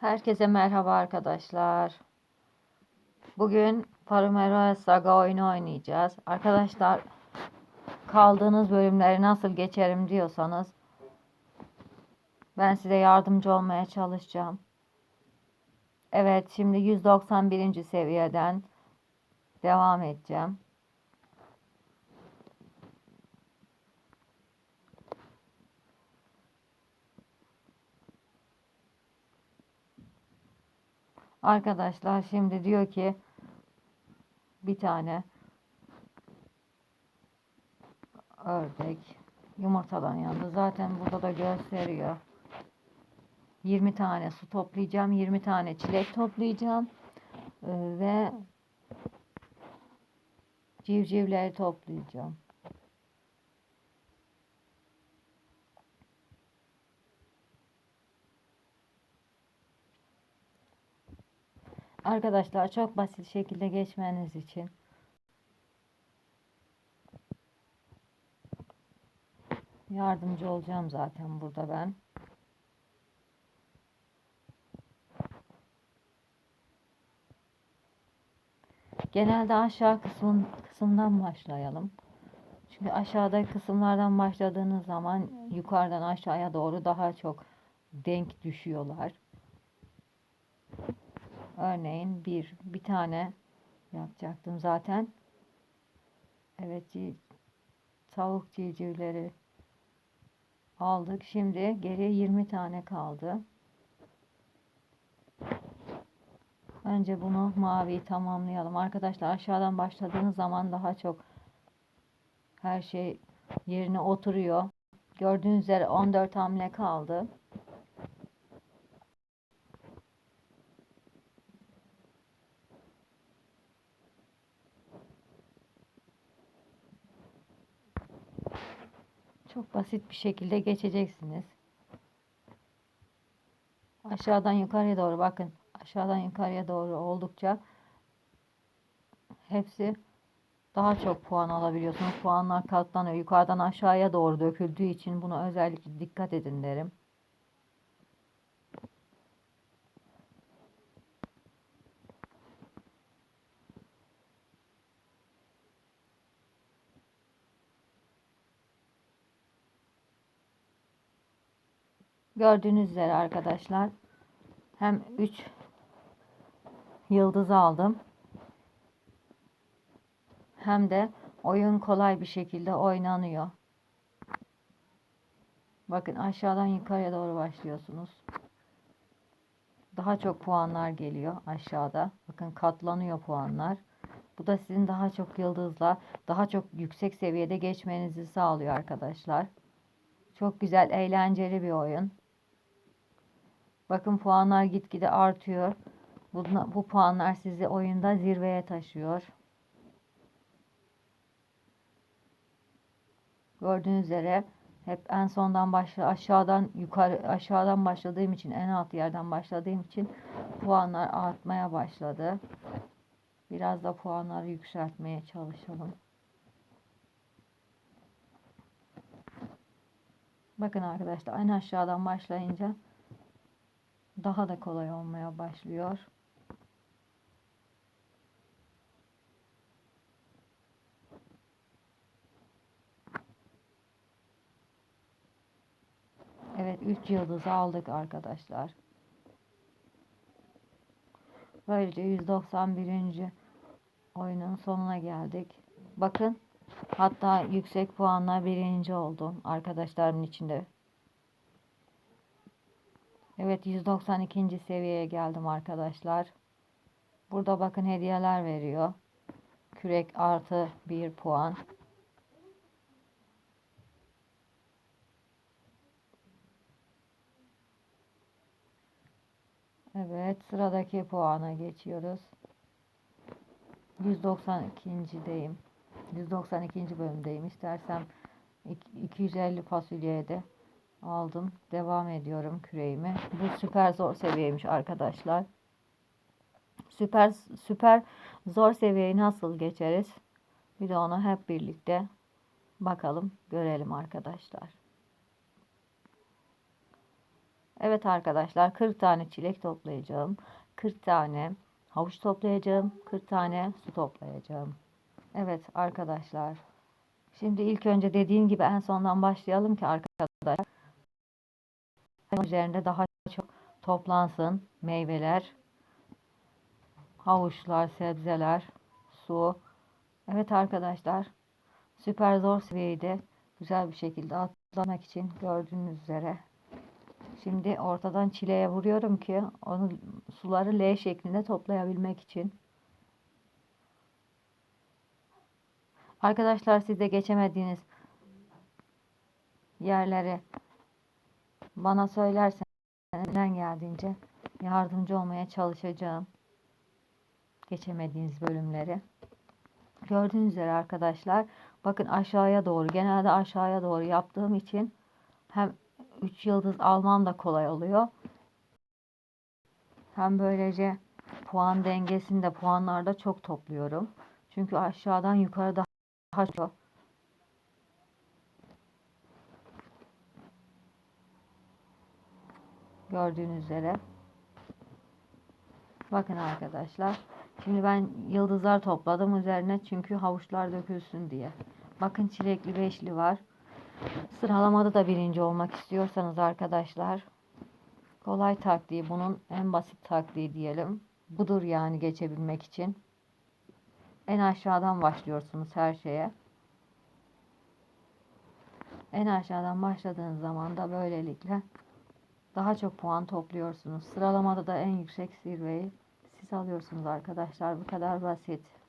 Herkese merhaba arkadaşlar. Bugün Parumero Saga oyunu oynayacağız. Arkadaşlar kaldığınız bölümleri nasıl geçerim diyorsanız ben size yardımcı olmaya çalışacağım. Evet şimdi 191. seviyeden devam edeceğim. Arkadaşlar şimdi diyor ki bir tane ördek yumurtadan yandı. Zaten burada da gösteriyor. 20 tane su toplayacağım. 20 tane çilek toplayacağım. Ee, ve civcivleri toplayacağım. Arkadaşlar çok basit şekilde geçmeniz için yardımcı olacağım zaten burada ben. Genelde aşağı kısmın kısımdan başlayalım. Çünkü aşağıda kısımlardan başladığınız zaman yukarıdan aşağıya doğru daha çok denk düşüyorlar. Örneğin bir bir tane yapacaktım zaten. Evet tavuk civcivleri aldık. Şimdi geriye 20 tane kaldı. Önce bunu mavi tamamlayalım. Arkadaşlar aşağıdan başladığınız zaman daha çok her şey yerine oturuyor. Gördüğünüz üzere 14 hamle kaldı. Çok basit bir şekilde geçeceksiniz. Aşağıdan yukarıya doğru bakın. Aşağıdan yukarıya doğru oldukça hepsi daha çok puan alabiliyorsunuz. Puanlar katlanıyor. Yukarıdan aşağıya doğru döküldüğü için buna özellikle dikkat edin derim. Gördüğünüz üzere arkadaşlar hem 3 yıldız aldım hem de oyun kolay bir şekilde oynanıyor. Bakın aşağıdan yukarıya doğru başlıyorsunuz. Daha çok puanlar geliyor aşağıda. Bakın katlanıyor puanlar. Bu da sizin daha çok yıldızla, daha çok yüksek seviyede geçmenizi sağlıyor arkadaşlar. Çok güzel, eğlenceli bir oyun. Bakın puanlar gitgide artıyor. Bu, bu puanlar sizi oyunda zirveye taşıyor. Gördüğünüz üzere hep en sondan başla aşağıdan yukarı aşağıdan başladığım için en alt yerden başladığım için puanlar artmaya başladı. Biraz da puanları yükseltmeye çalışalım. Bakın arkadaşlar en aşağıdan başlayınca daha da kolay olmaya başlıyor. Evet 3 yıldız aldık arkadaşlar. Böylece 191. oyunun sonuna geldik. Bakın hatta yüksek puanla birinci oldum arkadaşlarımın içinde. Evet 192. seviyeye geldim arkadaşlar. Burada bakın hediyeler veriyor. Kürek artı 1 puan. Evet sıradaki puana geçiyoruz. 192.deyim. 192. bölümdeyim. İstersem 250 fasulyeye de aldım. Devam ediyorum küreğimi. Bu süper zor seviyeymiş arkadaşlar. Süper süper zor seviyeyi nasıl geçeriz? Bir de onu hep birlikte bakalım, görelim arkadaşlar. Evet arkadaşlar 40 tane çilek toplayacağım. 40 tane havuç toplayacağım. 40 tane su toplayacağım. Evet arkadaşlar. Şimdi ilk önce dediğim gibi en sondan başlayalım ki arkadaşlar üzerinde daha çok toplansın meyveler, havuçlar, sebzeler, su. Evet arkadaşlar. Süper zor seviyede güzel bir şekilde atlamak için gördüğünüz üzere. Şimdi ortadan çileye vuruyorum ki onu suları L şeklinde toplayabilmek için. Arkadaşlar siz de geçemediğiniz yerleri bana söylerseniz elimden geldiğince yardımcı olmaya çalışacağım. Geçemediğiniz bölümleri. Gördüğünüz üzere arkadaşlar bakın aşağıya doğru genelde aşağıya doğru yaptığım için hem 3 yıldız almam da kolay oluyor. Hem böylece puan dengesinde puanlarda çok topluyorum. Çünkü aşağıdan yukarı daha çok gördüğünüz üzere. Bakın arkadaşlar. Şimdi ben yıldızlar topladım üzerine çünkü havuçlar dökülsün diye. Bakın çilekli beşli var. Sıralamada da birinci olmak istiyorsanız arkadaşlar kolay taktiği bunun en basit taktiği diyelim. Budur yani geçebilmek için. En aşağıdan başlıyorsunuz her şeye. En aşağıdan başladığınız zaman da böylelikle daha çok puan topluyorsunuz. Sıralamada da en yüksek zirveyi siz alıyorsunuz arkadaşlar. Bu kadar basit.